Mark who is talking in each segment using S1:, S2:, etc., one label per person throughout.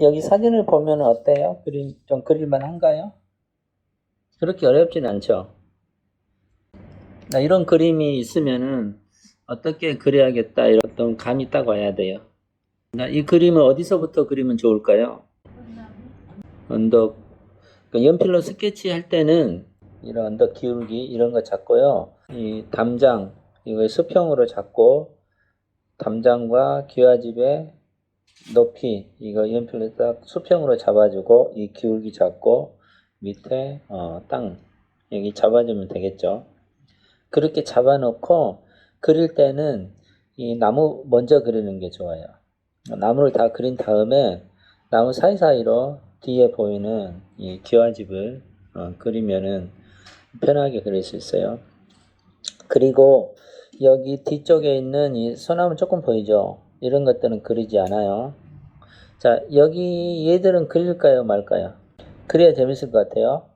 S1: 여기 사진을 보면 어때요? 그림 좀 그릴만 한가요? 그렇게 어렵진 않죠. 나 이런 그림이 있으면은 어떻게 그려야겠다 이런 어떤 감이 딱 와야 돼요. 나이 그림을 어디서부터 그리면 좋을까요? 언덕 그러니까 연필로 스케치 할 때는 이런 언덕 기울기 이런 거 잡고요. 이 담장 이걸 수평으로 잡고 담장과 기와집의 높이 이거 연필로 딱 수평으로 잡아주고 이 기울기 잡고 밑에 어, 땅 여기 잡아주면 되겠죠. 그렇게 잡아놓고 그릴 때는 이 나무 먼저 그리는 게 좋아요. 나무를 다 그린 다음에 나무 사이사이로 뒤에 보이는 이 기와집을 어, 그리면은 편하게 그릴 수 있어요. 그리고 여기 뒤쪽에 있는 이 소나무 조금 보이죠? 이런 것들은 그리지 않아요. 자, 여기 얘들은 그릴까요, 말까요? 그래야 재밌을 것 같아요.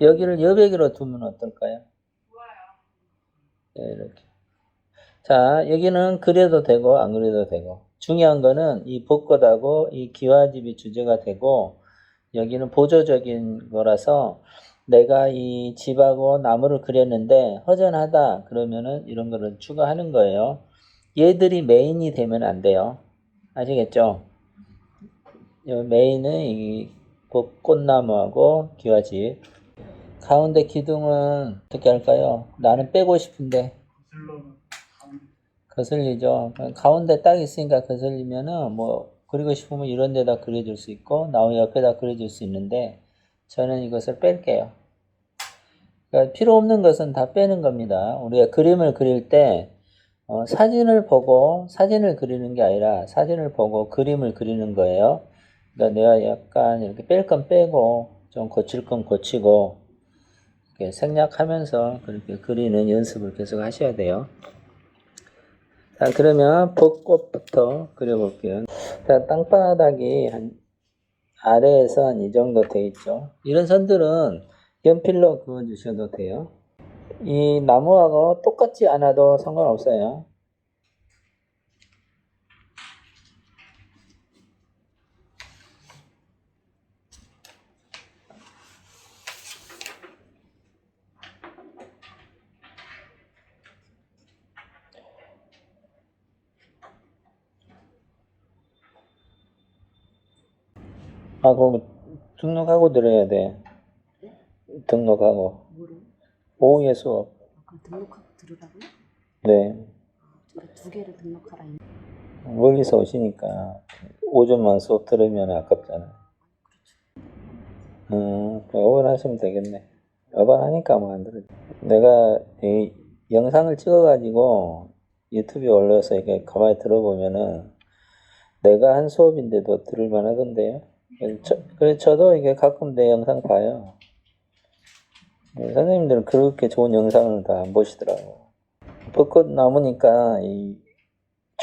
S1: 여기를 여백으로 두면 어떨까요? 네, 이렇게. 자, 여기는 그려도 되고, 안 그려도 되고. 중요한 거는 이 벚꽃하고 이 기와집이 주제가 되고, 여기는 보조적인 거라서 내가 이 집하고 나무를 그렸는데 허전하다 그러면은 이런 거를 추가하는 거예요. 얘들이 메인이 되면 안 돼요. 아시겠죠? 요 메인은 이 벚- 꽃나무하고 기와집. 가운데 기둥은 어떻게 할까요? 나는 빼고 싶은데 거슬리죠. 가운데 딱 있으니까 거슬리면은 뭐 그리고 싶으면 이런 데다 그려줄 수 있고 나무 옆에다 그려줄 수 있는데 저는 이것을 뺄게요. 그러니까 필요 없는 것은 다 빼는 겁니다. 우리가 그림을 그릴 때 어, 사진을 보고 사진을 그리는 게 아니라 사진을 보고 그림을 그리는 거예요. 그러니까 내가 약간 이렇게 뺄 건 빼고 좀 고칠 건 고치고 이렇게 생략하면서 그렇게 그리는 연습을 계속 하셔야 돼요. 자, 그러면 벚꽃부터 그려볼게요. 자, 땅바닥이 한 아래에서 한 이 정도 돼 있죠. 이런 선들은 연필로 그어주셔도 돼요. 이 나무하고 똑같지 않아도 상관없어요. 아, 그거 등록하고 들어야 돼. 등록하고. 오후에 수업.
S2: 아까 등록하고 들으라고요?
S1: 네.
S2: 저두 개를 등록하라
S1: 멀리서 오시니까 오전만 수업 들으면 아깝잖아. 음, 오번 하시면 되겠네. 오번 하니까 뭐안 들어. 내가 이 영상을 찍어가지고 유튜브에 올려서 이렇게 가만히 들어보면은 내가 한 수업인데도 들을 만 하던데요. 그래서 저, 그래서 저도 이게 가끔 내 영상 봐요. 네, 선생님들은 그렇게 좋은 영상을 다 안 보시더라고. 벚꽃 나무니까 이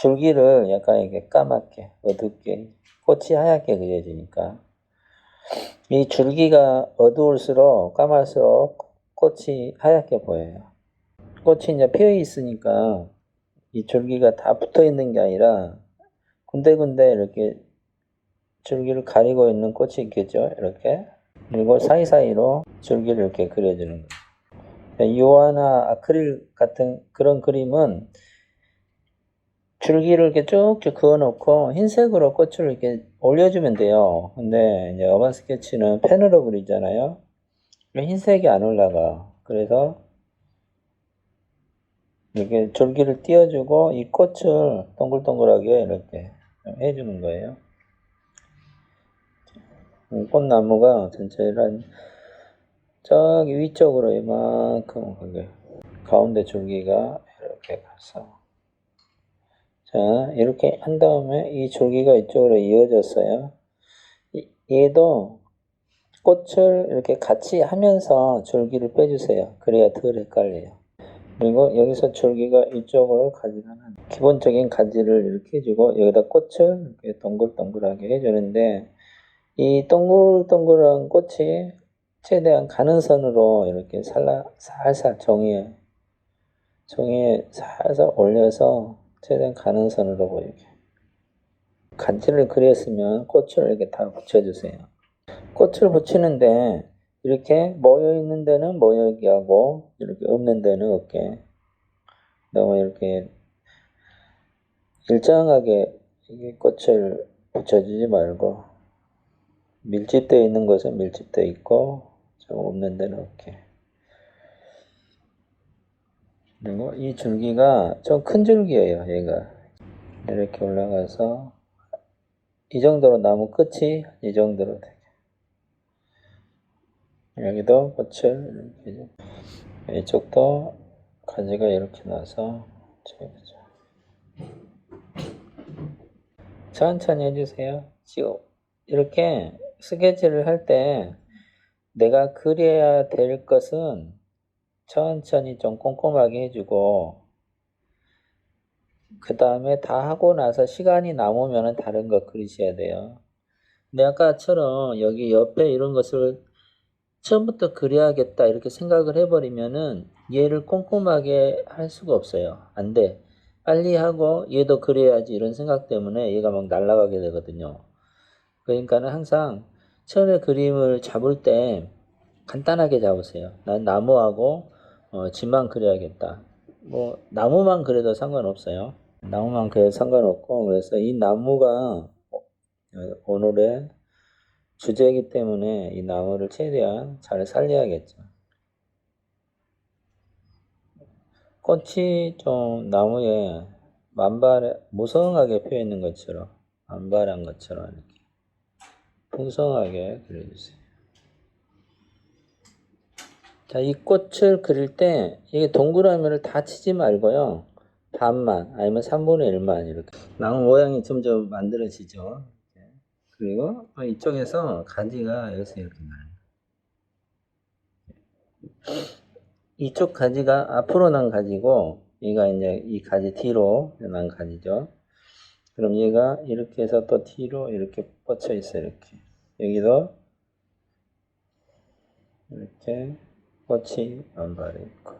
S1: 줄기를 약간 이렇게 까맣게 어둡게 꽃이 하얗게 그려지니까 이 줄기가 어두울수록 까말수록 꽃이 하얗게 보여요. 꽃이 이제 피어 있으니까 이 줄기가 다 붙어 있는 게 아니라 군데군데 이렇게 줄기를 가리고 있는 꽃이 있겠죠. 이렇게 그리고 사이사이로 줄기를 이렇게 그려주는 거예요. 유화나 아크릴 같은 그런 그림은 줄기를 이렇게 쭉쭉 그어놓고 흰색으로 꽃을 이렇게 올려주면 돼요. 근데 이제 어반 스케치는 펜으로 그리잖아요. 흰색이 안 올라가. 그래서 이렇게 줄기를 띄워주고 이 꽃을 동글동글하게 이렇게 해주는 거예요. 음, 꽃나무가 전체를 한 저기 위쪽으로 이만큼 가게 가운데 줄기가 이렇게 가서 자, 이렇게 한 다음에 이 줄기가 이쪽으로 이어졌어요. 이- 얘도 꽃을 이렇게 같이 하면서 줄기를 빼주세요. 그래야 덜 헷갈려요. 그리고 여기서 줄기가 이쪽으로 가지가는 기본적인 가지를 이렇게 해주고 여기다 꽃을 이렇게 동글동글하게 해주는데 이 동글동글한 꽃이 최대한 가는 선으로 이렇게 살라, 살살 종이에 종이에 살살 올려서 최대한 가는 선으로 보이게. 간지를 그렸으면 꽃을 이렇게 다 붙여주세요. 꽃을 붙이는데 이렇게 모여 있는 데는 모여있게 하고 이렇게 없는 데는 없게 너무 이렇게 일정하게 꽃을 붙여주지 말고 밀집되어 있는 곳은 밀집되어 있고 좀 없는 데는 없게 그리고 이 줄기가 좀 큰 줄기예요 얘가 이렇게 올라가서 이 정도로 나무 끝이 이 정도로 되게 여기도 꽃을 이렇게 이쪽도 가지가 이렇게 나서 저기 보자. 천천히 해주세요. 지금 이렇게 스케치를 할 때 내가 그려야 될 것은 천천히 좀 꼼꼼하게 해주고 그 다음에 다 하고 나서 시간이 남으면 다른 거 그리셔야 돼요. 근데 아까처럼 여기 옆에 이런 것을 처음부터 그려야겠다 이렇게 생각을 해버리면은 얘를 꼼꼼하게 할 수가 없어요. 안 돼. 빨리 하고 얘도 그려야지 이런 생각 때문에 얘가 막 날아가게 되거든요. 그러니까는 항상 처음에 그림을 잡을 때 간단하게 잡으세요. 난 나무하고 어, 집만 그려야겠다. 뭐 나무만 그려도 상관없어요. 나무만 그려도 상관없고 그래서 이 나무가 어, 오늘의 주제이기 때문에 이 나무를 최대한 잘 살려야겠죠. 꽃이 좀 나무에 만발에 무성하게 피어 있는 것처럼 만발한 것처럼 이렇게 풍성하게 그려주세요. 자, 이 꽃을 그릴 때 이게 동그라미를 다 치지 말고요. 반만 아니면 3분의 1만 이렇게 나무 모양이 점점 만들어지죠. 그리고 또 이쪽에서 가지가 여기서 이렇게 나요. 이쪽 가지가 앞으로 난 가지고 얘가 이제 이 가지 뒤로 난 가지죠. 그럼 얘가 이렇게 해서 또 뒤로 이렇게 뻗쳐 있어 요 이렇게 여기도 이렇게 꽃이 만발해 있고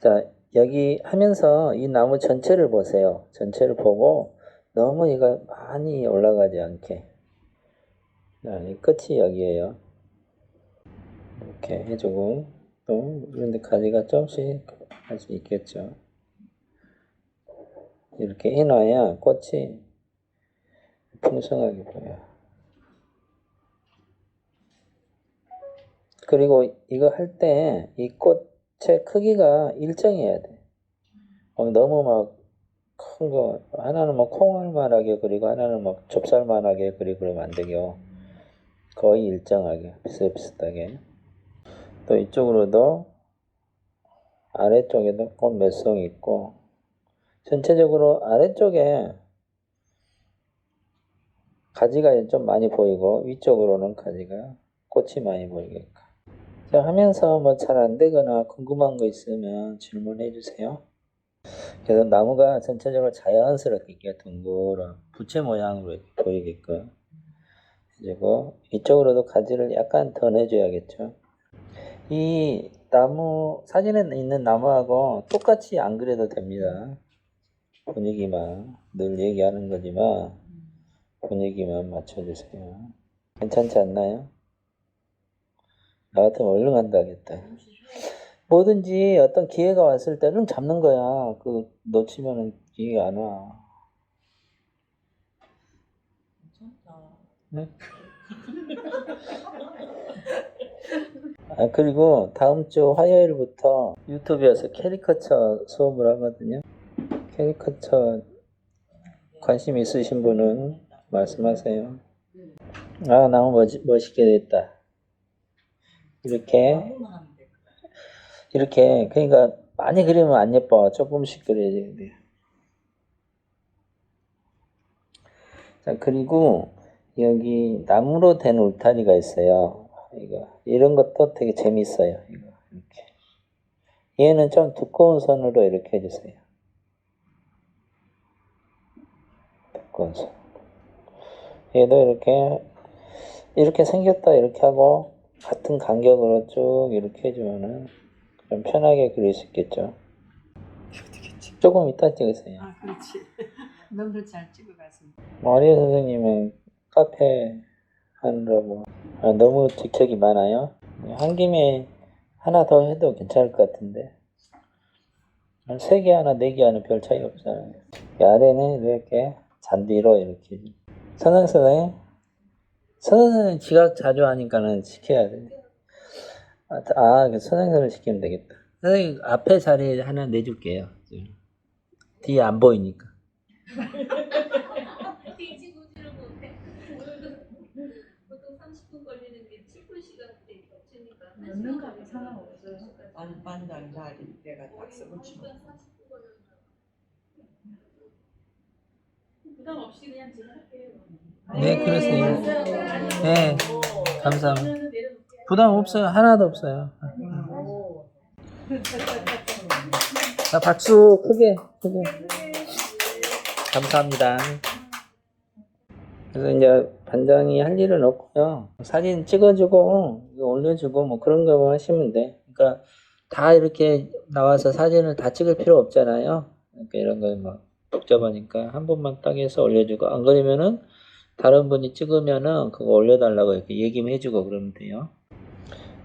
S1: 자 여기 하면서 이 나무 전체를 보세요. 전체를 보고 너무 이거 많이 올라가지 않게 자, 이 끝이 여기에요. 이렇게 해주고 또 그런데 가지가 조금씩 할 수 있겠죠. 이렇게 해놔야 꽃이 풍성하게 보여. 그리고 이거 할 때 이 꽃의 크기가 일정해야 돼. 어, 너무 막 큰 거, 하나는 막 콩알만하게 그리고 하나는 막 좁쌀만하게 그리고 그러면 안 되죠. 거의 일정하게, 비슷비슷하게. 또 이쪽으로도 아래쪽에도 꽃 몇성 있고, 전체적으로 아래쪽에 가지가 좀 많이 보이고, 위쪽으로는 가지가 꽃이 많이 보이게끔. 자, 하면서 뭐 잘 안 되거나 궁금한 거 있으면 질문해 주세요. 그래서 나무가 전체적으로 자연스럽게 이렇게 둥그런 부채 모양으로 보이게끔 해주고 이쪽으로도 가지를 약간 더 내줘야겠죠. 이 나무 사진에 있는 나무하고 똑같이 안 그려도 됩니다. 분위기만 늘 얘기하는 거지만 분위기만 맞춰주세요. 괜찮지 않나요? 나 같으면 얼른 한다겠다. 뭐든지 어떤 기회가 왔을 때는 잡는 거야. 그 놓치면은 기회가 안 와. 네? 아 그리고 다음 주 화요일부터 유튜브에서 캐리커처 수업을 하거든요. 캐리커처 관심 있으신 분은 말씀하세요. 아 너무 멋, 멋있게 됐다. 이렇게 이렇게 그러니까 많이 그리면 안 예뻐 조금씩 그려야 돼. 자 그리고 여기 나무로 된 울타리가 있어요. 이거 이런 것도 되게 재밌어요. 이거 이렇게 얘는 좀 두꺼운 선으로 이렇게 해주세요. 두꺼운 선. 얘도 이렇게 이렇게 생겼다 이렇게 하고 같은 간격으로 쭉 이렇게 해주면은 좀 편하게 그릴 수 있겠죠. 조금 이따 찍으세요.
S2: 아, 그렇지. 너무 잘 찍어가서.
S1: 마리아 선생님은 카페 하느라고 아, 너무 직책이 많아요. 한 김에 하나 더 해도 괜찮을 것 같은데 한 세 개 하나 네 개 하나 별 차이 없잖아요. 이 아래는 이렇게 잔디로 이렇게 선생 선생 선생 선생 지각 자주 하니까는 시켜야 돼. 아, 아그 선생 선생 시키면 되겠다. 선생님 앞에 자리 하나 내줄게요. 뒤에 안 보이니까.
S3: 징징구지를 못해. 보통 30분 걸리는 게 7분 시간대 겹치니까 한
S4: 넣는
S3: 시간
S4: 거하고 상관없어요.
S5: 반, 반장 자리 내가 딱 쓰고 치면
S3: 40분 걸렸나.
S4: 부담 없이 그냥 진행할게요.
S1: 네, 그러세요. 네, 감사합니다. 부담 없어요. 하나도 없어요. 자, 박수 크게, 크게. 감사합니다. 그래서 이제 반장이 할 일은 없고요. 사진 찍어주고 올려주고 뭐 그런 거만 하시면 돼. 그러니까 다 이렇게 나와서 사진을 다 찍을 필요 없잖아요. 그러니까 이런 거막 복잡하니까 한 번만 딱 해서 올려주고 안 그러면은 다른 분이 찍으면은 그거 올려달라고 이렇게 얘기 만 해주고 그러면 돼요.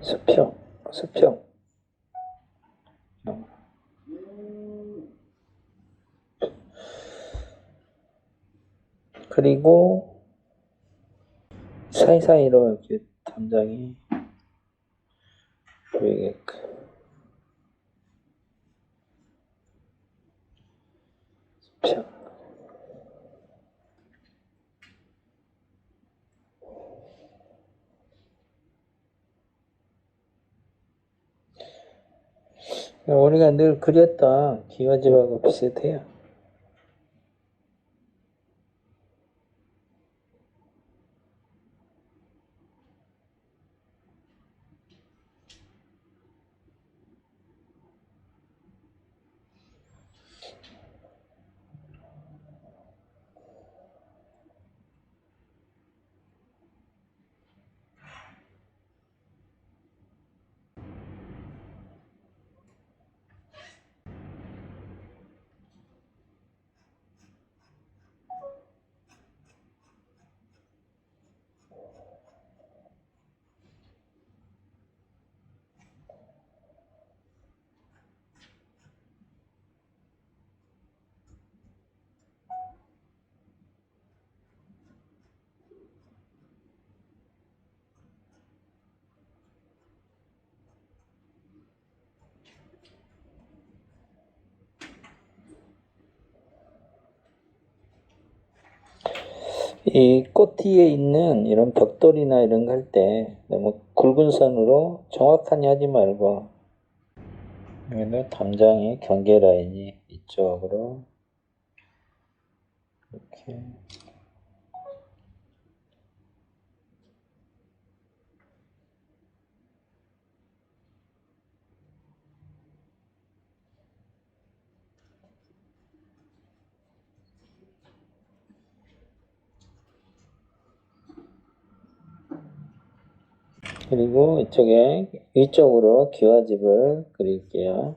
S1: 수평, 수평. 어. 그리고 사이사이로 이렇게 담장이 보이게끔. 수평. 우리가 늘 그렸던 기와집하고 비슷해요. 이 꽃 뒤에 있는 이런 벽돌이나 이런 거 할 때 너무 굵은 선으로 정확하게 하지 말고 여기도 담장의 경계 라인이 이쪽으로 이렇게 그리고 이쪽에 위쪽으로 기와집을 그릴게요.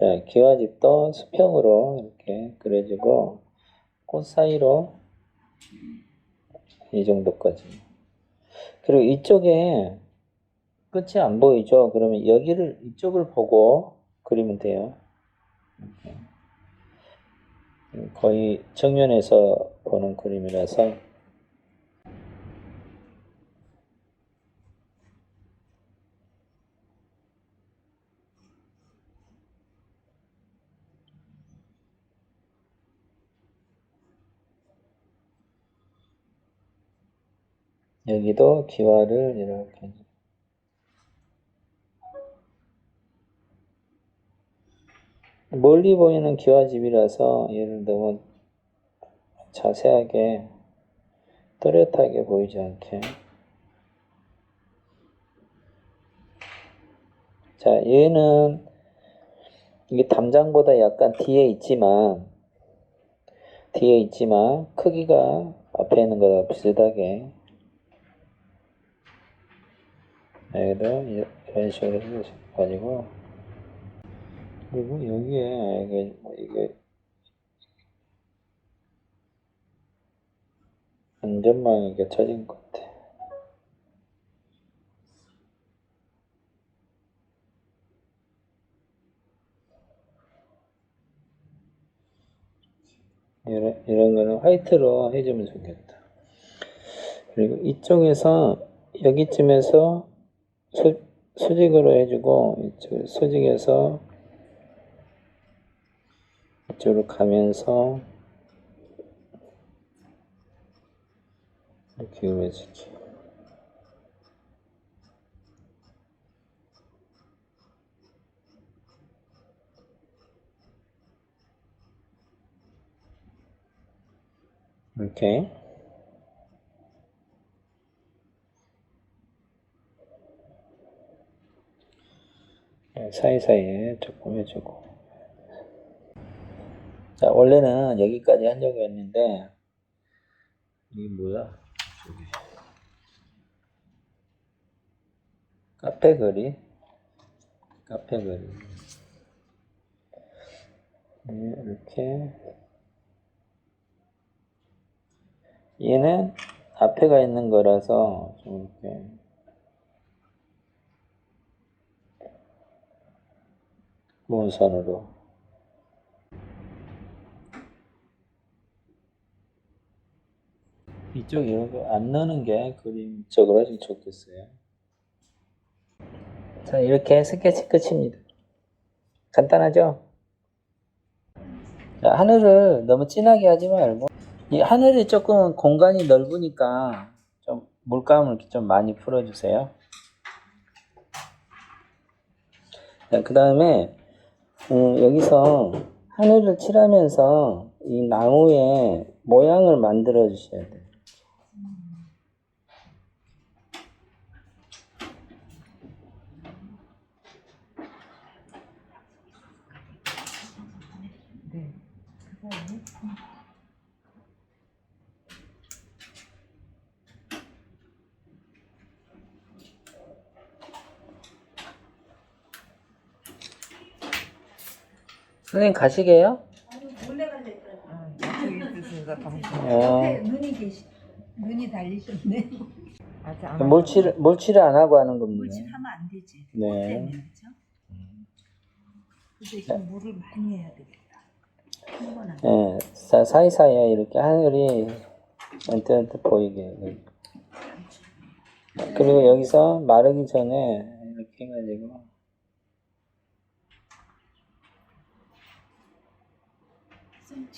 S1: 자, 기와집도 수평으로 이렇게 그려주고 꽃 사이로 이 정도까지. 그리고 이쪽에 끝이 안 보이죠? 그러면 여기를 이쪽을 보고 그리면 돼요. 거의 정면에서 보는 그림이라서 여기도 기와를 이렇게. 멀리 보이는 기와집이라서 얘를 너무 자세하게 또렷하게 보이지 않게. 자 얘는 이게 담장보다 약간 뒤에 있지만 뒤에 있지만 크기가 앞에 있는 거랑 비슷하게 여기도 이- 이런 식으로 해가지고 그리고 여기에 이게 뭐 이게 안전망이 겹쳐진 것 같아. 이런, 이런 거는 화이트로 해주면 좋겠다. 그리고 이쪽에서 여기쯤에서 수, 수직으로 해주고 이쪽 수직에서 이쪽으로 가면서 기울여주기. 이렇게 네, 사이사이에 조금 해주고. 자 원래는 여기까지 하려고 했는데 이게 뭐야? 저기. 카페 거리? 카페 거리. 네, 이렇게. 얘는 앞에가 있는 거라서 좀 이렇게 문선으로 이쪽 이렇게 안 넣는 게 그림적으로 아주 좋겠어요. 자 이렇게 스케치 끝입니다. 간단하죠? 자, 하늘을 너무 진하게 하지 말고 이 하늘이 조금 공간이 넓으니까 좀 물감을 좀 많이 풀어주세요. 자, 그 다음에 음, 여기서 하늘을 칠하면서 이 나무의 모양을 만들어 주셔야 돼요.
S5: 네. 그거는
S1: 선생님 가시게요?
S4: 몰래 갈래.
S5: 아, 있으신가 방송.
S1: 어,
S4: 눈이 계시. 눈이 달리셨네.
S5: 아직 안
S1: 물칠, 물칠을 안 하고 하는 겁니다.
S4: 물칠하면 안 되지.
S1: 네.
S4: 꽃 때문에 그죠? 근데 좀 물을 많이 해야 되겠다.
S1: 예, 사, 사이사이에 이렇게 하늘이 언뜻언뜻 보이게. 그리고 여기서 마르기 전에 이렇게 해가지고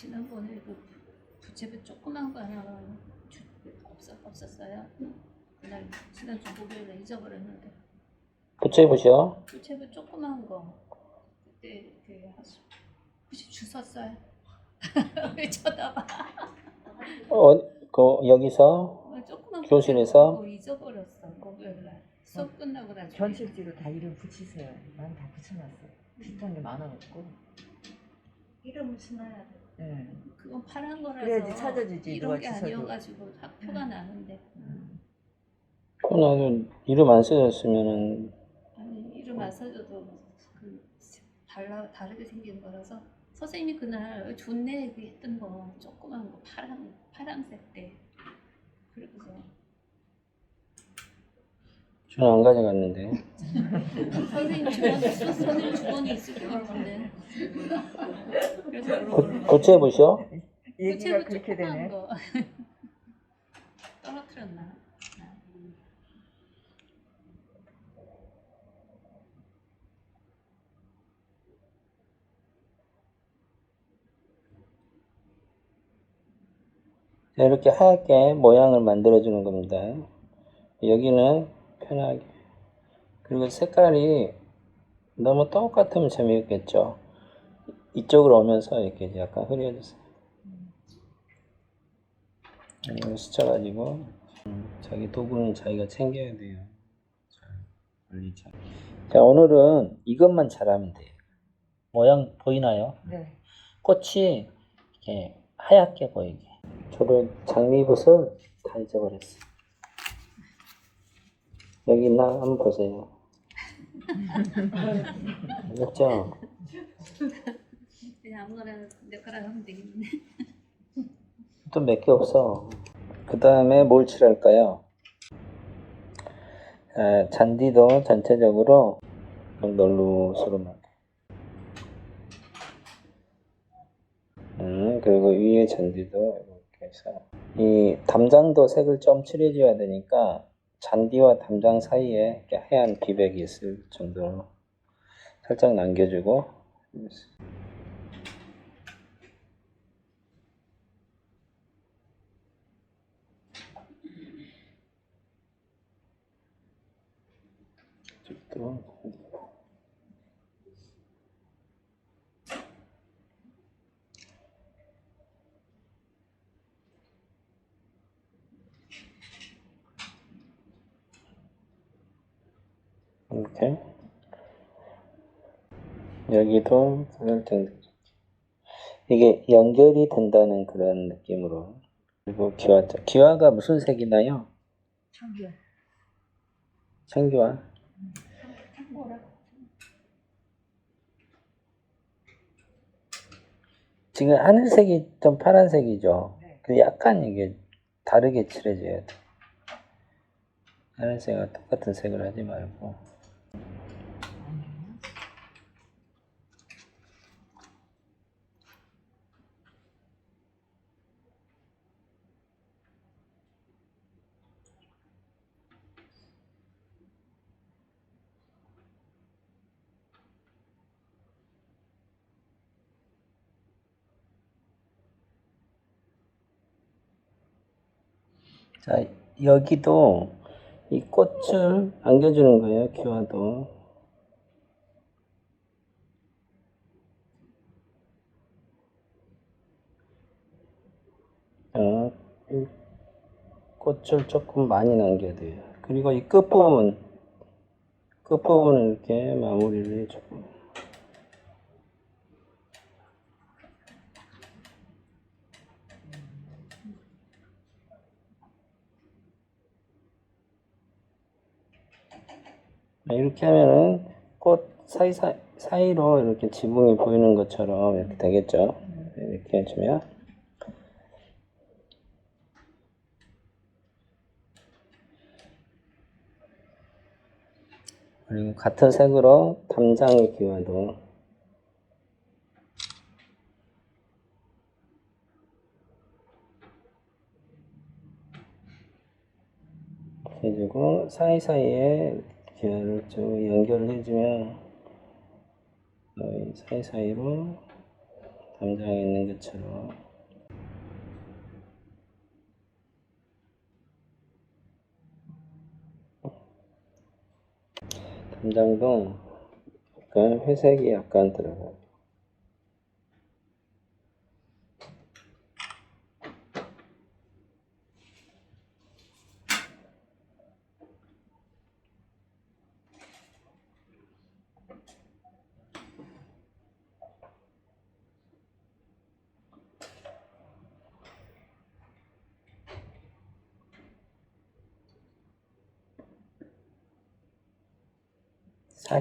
S3: 지난번에 그 부채배 조그만 거 하나 주, 없었, 없었어요? 그날 지난주 목요일에 잊어버렸는데
S1: 붙여보시오.
S3: 부채배 조그만 거 그때 그 하수 혹시 주웠어요? 왜 쳐다봐?
S1: 어, 그, 여기서
S3: 어, 조그만
S1: 교실에서?
S3: 그거 잊어버렸어 목요일날 수업 끝나고 나중에
S5: 전실지로 다 이름 붙이세요. 난 다 붙여놨어. 비슷한 게 많아갖고.
S4: 이름을 써놔야 돼.
S5: 네.
S3: 그건 파란 거라서
S5: 그래야지 찾아주지,
S3: 이런
S5: 누가
S3: 게
S5: 주워도.
S3: 아니어가지고 학표가 나는데
S5: 음.
S1: 나도 이름 안 써졌으면은
S3: 아니 이름 안 써줘도 그 달라 다르게 생긴 거라서 선생님이 그날 그 했던 거 조그만 거 파란 파란색 때 그래서
S1: 저는 안 가져갔는데.
S3: 선생님 주머니 선생님 주머니 있을 것 같은데 그래서
S1: 부,
S3: 물어보는 거
S1: 붙여보시오.
S5: 얘기가 그렇게 되네.
S3: 거 떨어뜨렸나
S1: 자, 이렇게 하얗게 모양을 만들어 주는 겁니다. 여기는 편하게. 그리고 색깔이 너무 똑같으면 재미없겠죠. 이쪽으로 오면서 이렇게 약간 흐려주세요. 이걸 스쳐가지고 음, 자기 도구는 자기가 챙겨야 돼요. 자. 자, 오늘은 이것만 잘하면 돼요. 모양 보이나요?
S5: 네.
S1: 꽃이 이렇게 하얗게 보이게. 저도 장미붓을 다 잊어버렸어요. 여기 있나 한번 보세요. 알겠죠?
S3: 그냥 아무거나 내 거라 하면 되겠네
S1: 또 몇 개 없어. 그 다음에 뭘 칠할까요? 아, 잔디도 전체적으로 널루스로 만. 음, 그리고 위에 잔디도 이렇게 해서. 이 담장도 색을 좀 칠해줘야 되니까 잔디와 담장 사이에 이렇게 하얀 비백이 있을 정도로 살짝 남겨주고. 또 이렇게 여기도 살짝 이게 연결이 된다는 그런 느낌으로 그리고 기와 기와가 무슨 색이나요?
S4: 청결.
S1: 청기와 지금 하늘색이 좀 파란색이죠.
S4: 네.
S1: 그 약간 이게 다르게 칠해줘야 돼. 하늘색과 똑같은 색을 하지 말고. 자, 여기도 이 꽃을 안겨주는 거예요, 기와도. 어, 이 꽃을 조금 많이 남겨야 돼요. 그리고 이 끝부분, 끝부분을 이렇게 마무리를 해주고. 이렇게 하면은 꽃 사이, 사이, 사이 로 이렇게 지붕이 보이는 것처럼 이렇게 되겠죠. 이렇게 해주면. 그리고 같은 색으로 담장의 기와도 해주고 사이사이에 기와를 좀 연결을 해주면 어, 사이사이로 담장에 있는 것처럼 담장도 약간 회색이 약간 들어가요.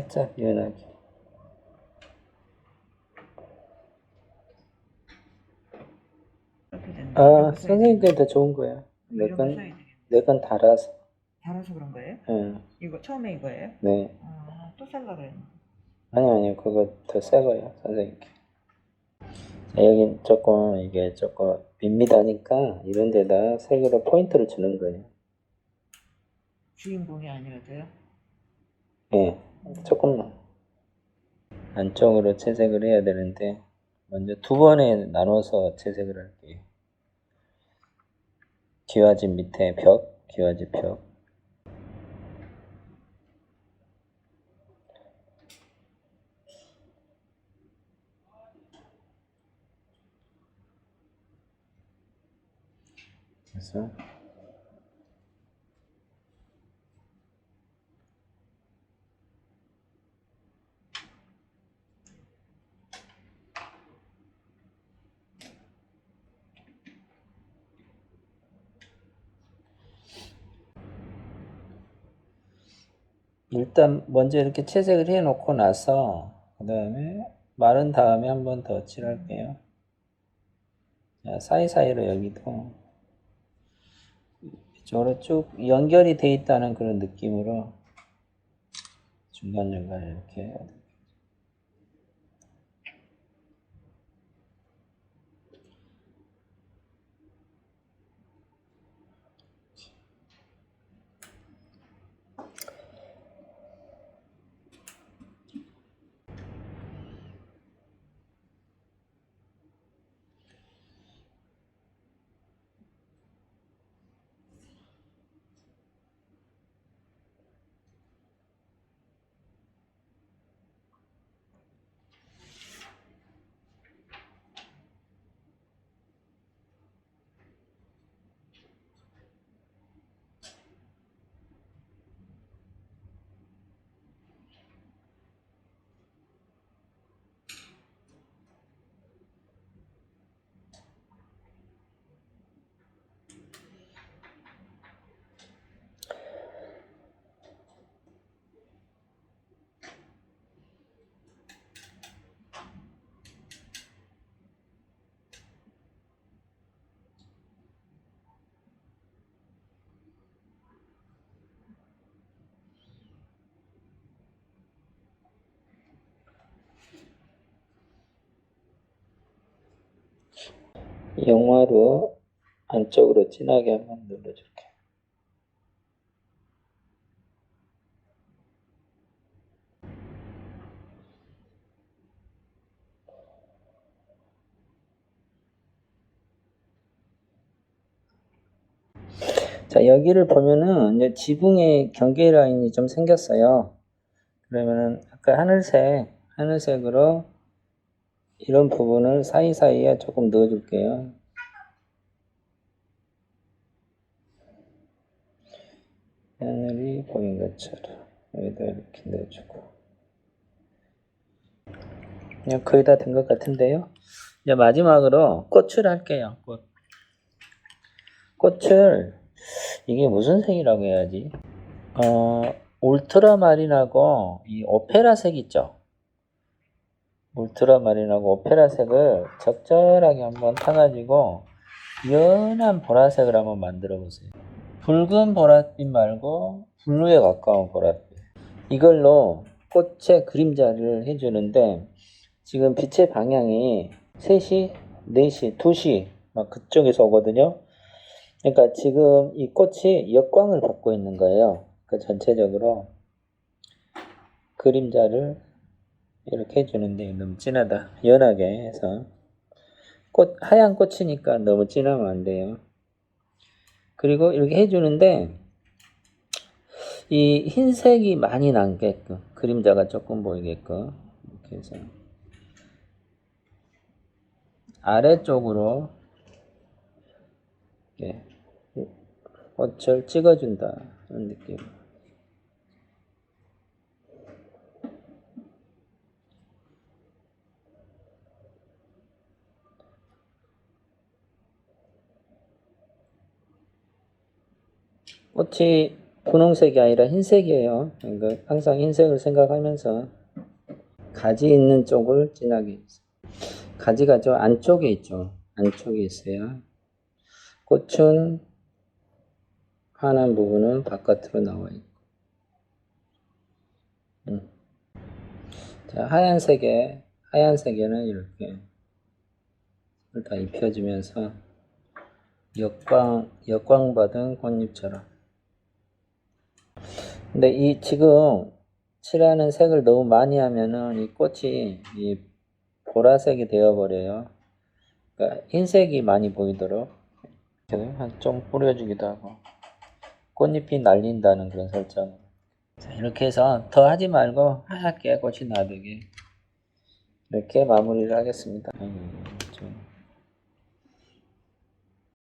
S1: 살짝 연하게. 아, 선생님께 더 좋은 거야.
S4: 거
S1: 내건. 내건 달아서.
S4: 달아서 그런 거예요?
S1: 예,
S4: 이거 처음에 이거예요?
S1: 네.
S4: 아, 또 살라 그랬네.
S1: 아니, 아니요. 그거 더 새 거예요, 선생님께. 자, 여기 조금, 이게 조금 밋밋하니까 이런 데다 색으로 포인트를 주는 거예요.
S4: 주인공이 아니어도요?
S1: 예, 조금만. 안쪽으로 채색을 해야 되는데, 먼저 두 번에 나눠서 채색을 할게요. 기와집 밑에 벽, 기와집 벽. 그래서 일단 먼저 이렇게 채색을 해 놓고 나서 그 다음에 마른 다음에 한 번 더 칠할게요. 자, 사이사이로 여기도 저로 쭉 연결이 돼 있다는 그런 느낌으로 중간중간 이렇게 영화로 안쪽으로 진하게 한번 눌러줄게요. 자, 여기를 보면은 이제 지붕에 경계 라인이 좀 생겼어요. 그러면은 아까 하늘색, 하늘색으로 이런 부분을 사이사이에 조금 넣어줄게요. 하늘이 보인 것처럼 여기다 이렇게 넣어주고 그냥 거의 다 된 것 같은데요. 이제 마지막으로 꽃을 할게요. 꽃. 꽃을 이게 무슨 색이라고 해야지? 어, 울트라마린하고 이 오페라색 있죠? 울트라마린하고 오페라색을 적절하게 한번 타가지고 연한 보라색을 한번 만들어 보세요. 붉은 보랏빛 말고 블루에 가까운 보랏빛. 이걸로 꽃의 그림자를 해주는데 지금 빛의 방향이 3시, 4시, 2시 막 그쪽에서 오거든요. 그러니까 지금 이 꽃이 역광을 받고 있는 거예요. 그 전체적으로 그림자를 이렇게 해주는데 너무 진하다. 연하게 해서 꽃 하얀 꽃이니까 너무 진하면 안 돼요. 그리고 이렇게 해주는데 이 흰색이 많이 남게끔 그림자가 조금 보이게끔 이렇게 해서 아래쪽으로 이렇게 꽃을 찍어준다 이런 느낌. 꽃이 분홍색이 아니라 흰색이에요. 그러니까 항상 흰색을 생각하면서 가지 있는 쪽을 진하게. 가지가 저 안쪽에 있죠. 안쪽에 있어요. 꽃은 환한 부분은 바깥으로 나와 있고. 음. 자, 하얀색에, 하얀색에는 이렇게 다 입혀주면서 역광, 역광 받은 꽃잎처럼. 근데 이 지금 칠하는 색을 너무 많이 하면은 이 꽃이 이 보라색이 되어버려요. 그러니까 흰색이 많이 보이도록 좀 뿌려주기도 하고 꽃잎이 날린다는 그런 설정. 자, 이렇게 해서 더 하지 말고 하얗게 꽃이 나되게 이렇게 마무리를 하겠습니다. 음, 좀